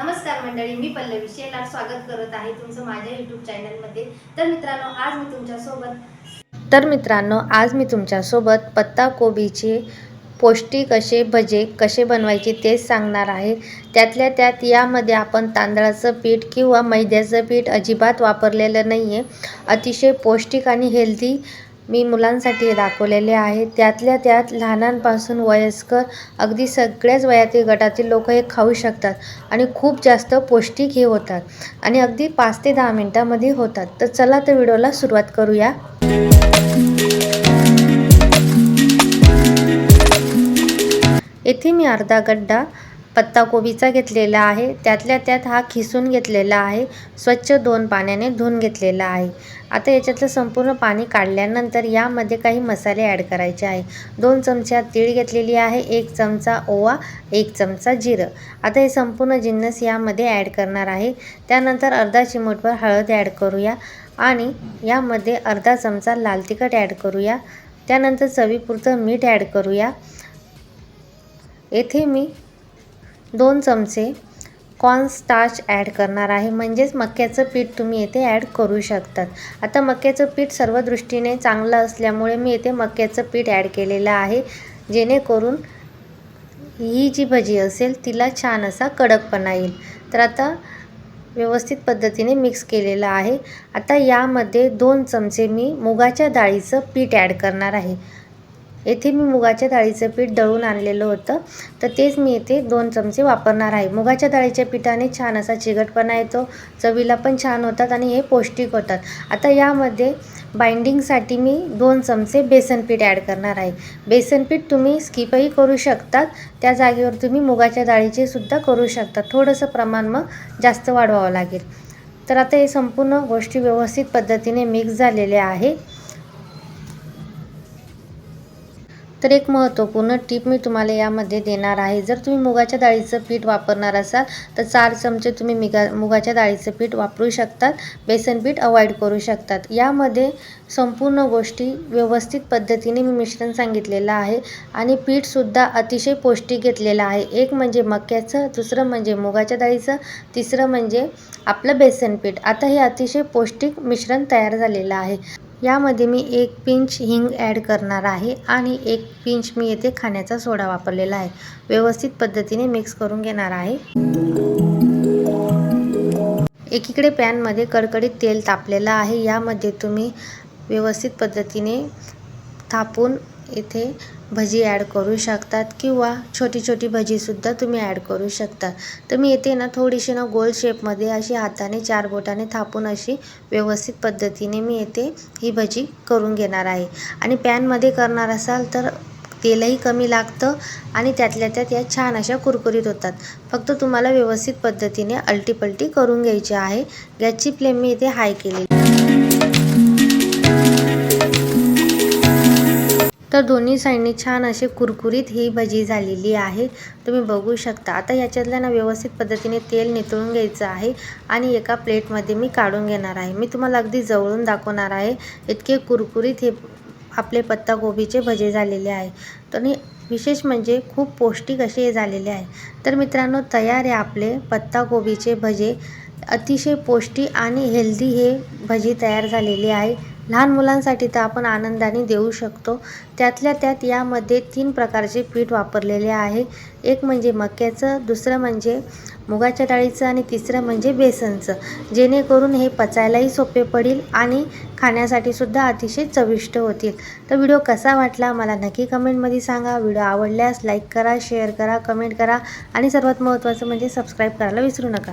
नमस्कार मंडळी मी पल्लवी शेलार स्वागत करत आहे तुमचं माझ्या यूट्यूब चॅनलमध्ये तर मित्रांनो आज मी तुमच्यासोबत तर मित्रांनो आज मी तुमच्यासोबत पत्ता कोबीचे पौष्टिक असे भजे कसे बनवायचे ते सांगणार आहे. त्यातल्या त्यात यामध्ये आपण तांदळाचं पीठ किंवा मैद्याचं पीठ अजिबात वापरलेलं नाही आहे अतिशय पौष्टिक आणि हेल्दी मी मुलांसाठी दाखवलेले आहे. त्यातल्या त्यात लहानांपासून वयस्कर अगदी सगळ्याच वयातील गटातील लोक हे खाऊ शकतात आणि खूप जास्त पौष्टिक हे होतात आणि अगदी पाच ते दहा मिनटामध्ये होतात. तर चला तर व्हिडिओला सुरुवात करूया. येथे मी अर्धा गड्डा पत्ताकोबीचा घेतलेला आहे. त्यातल्या त्यात हा खिसून घेतलेला आहे. स्वच्छ दोन पाण्याने धुवून घेतलेला आहे. आता याच्यातलं संपूर्ण पाणी काढल्यानंतर यामध्ये काही मसाले ॲड करायचे आहे. दोन चमचा तीळ घेतलेली आहे. एक चमचा ओवा एक चमचा जिरं. आता हे संपूर्ण जिन्नस यामध्ये ॲड करणार आहे. त्यानंतर अर्धा चिमूटभर हळद ॲड करूया आणि यामध्ये अर्धा चमचा लाल तिखट ॲड करूया. त्यानंतर चवीपुरतं मीठ ॲड करूया. येथे मी दोन चमचे कॉर्नस्टार्च ॲड करणार आहे. म्हणजेच मक्याचं पीठ तुम्ही येथे ॲड करू शकतात. आता मक्याचं पीठ सर्व दृष्टीने चांगलं असल्यामुळे मी येथे मक्याचं पीठ ॲड केलेलं आहे. जेणेकरून ही जी भजी असेल तिला छान असा कडकपणा येईल. तर आता व्यवस्थित पद्धतीने मिक्स केलेलं आहे. आता यामध्ये दोन चमचे मी मुगाच्या डाळीचं पीठ ॲड करणार आहे. येथे मी मुगाच्या डाळीचं पीठ दळून आणलेलं होतं. तर तेच मी येथे दोन चमचे वापरणार आहे. मुगाच्या डाळीच्या पिठाने छान असा चिकटपणा येतो. चवीला पण छान होतात आणि हे पौष्टिक होतात. आता यामध्ये बाइंडिंगसाठी मी दोन चमचे बेसन पीठ ॲड करणार आहे. बेसन पीठ तुम्ही स्किपही करू शकतात. त्या जागेवर तुम्ही मुगाच्या डाळीचे सुद्धा करू शकता थोडंसं प्रमाण मग जास्त वाढवावं लागेल. तर आता हे संपूर्ण गोष्टी व्यवस्थित पद्धतीने मिक्स झालेले आहे. तर एक महत्त्वपूर्ण टीप मी तुम्हाला यामध्ये देणार आहे. जर तुम्ही मुगाच्या डाळीचं पीठ वापरणार असाल तर चार चमचे तुम्ही मिगा मुगाच्या डाळीचं पीठ वापरू शकतात. बेसन पीठ अवॉइड करू शकतात. यामध्ये संपूर्ण गोष्टी व्यवस्थित पद्धतीने मी मिश्रण सांगितलेलं आहे आणि पीठसुद्धा अतिशय पौष्टिक घेतलेलं आहे. एक म्हणजे मक्याचं दुसरं म्हणजे मुगाच्या डाळीचं तिसरं म्हणजे आपलं बेसन पीठ. आता हे अतिशय पौष्टिक मिश्रण तयार झालेलं आहे. यामध्ये मी एक पिंच हिंग ॲड करणार आहे आणि एक पिंच मी येथे खाण्याचा सोडा वापरलेला आहे. व्यवस्थित पद्धतीने मिक्स करून घेणार आहे. एकीकडे पॅनमध्ये कडकडीत तेल तापलेलं आहे. यामध्ये तुम्ही व्यवस्थित पद्धतीने थापून इथे भजी ॲड करू शकतात किंवा छोटी छोटी भजीसुद्धा तुम्ही ॲड करू शकता. तर मी येते ना थोडीशी ना गोल शेपमध्ये अशी हाताने चार बोटाने थापून अशी व्यवस्थित पद्धतीने मी येते ही भजी करून घेणार आहे. आणि पॅनमध्ये करणार असाल तर तेलही कमी लागतं आणि त्यातल्या त्यात या छान अशा कुरकुरीत होतात. फक्त तुम्हाला व्यवस्थित पद्धतीने अलटीपलटी करून घ्यायची आहे. गॅसची फ्लेम मी इथे हाय केली तर दोन्ही साईडने छान असे कुरकुरीत ही भजी झालेली आहे. तुम्ही बघू शकता. आता याच्यातल्या ना व्यवस्थित पद्धतीने तेल नितळून घ्यायचं आहे आणि एका प्लेटमध्ये मी काढून घेणार आहे. मी तुम्हाला अगदी जवळून दाखवणार आहे. इतके कुरकुरीत हे आपले पत्ताकोबीचे भजे झालेले आहे. तर विशेष म्हणजे खूप पौष्टिक असे हे झालेले आहे. तर मित्रांनो तयार आहे आपले पत्ताकोबीचे भजे. अतिशय पौष्टिक आणि हेल्दी हे भजी तयार झालेली आहे. लहान मुलांसाठी तर आपण आनंदाने देऊ शकतो. त्यातल्या त्यात यामध्ये तीन प्रकारचे पीठ वापरलेले आहे. एक म्हणजे मक्याचं दुसरं म्हणजे मुगाच्या डाळीचं आणि तिसरं म्हणजे बेसनचं. जेणेकरून हे पचायलाही सोपे पडेल आणि खाण्यासाठी सुद्धा अतिशय चविष्ट होतील. तर व्हिडिओ कसा वाटला मला नक्की कमेंटमध्ये सांगा. व्हिडिओ आवडल्यास लाईक करा शेअर करा कमेंट करा आणि सर्वात महत्त्वाचं म्हणजे सबस्क्राईब करायला विसरू नका.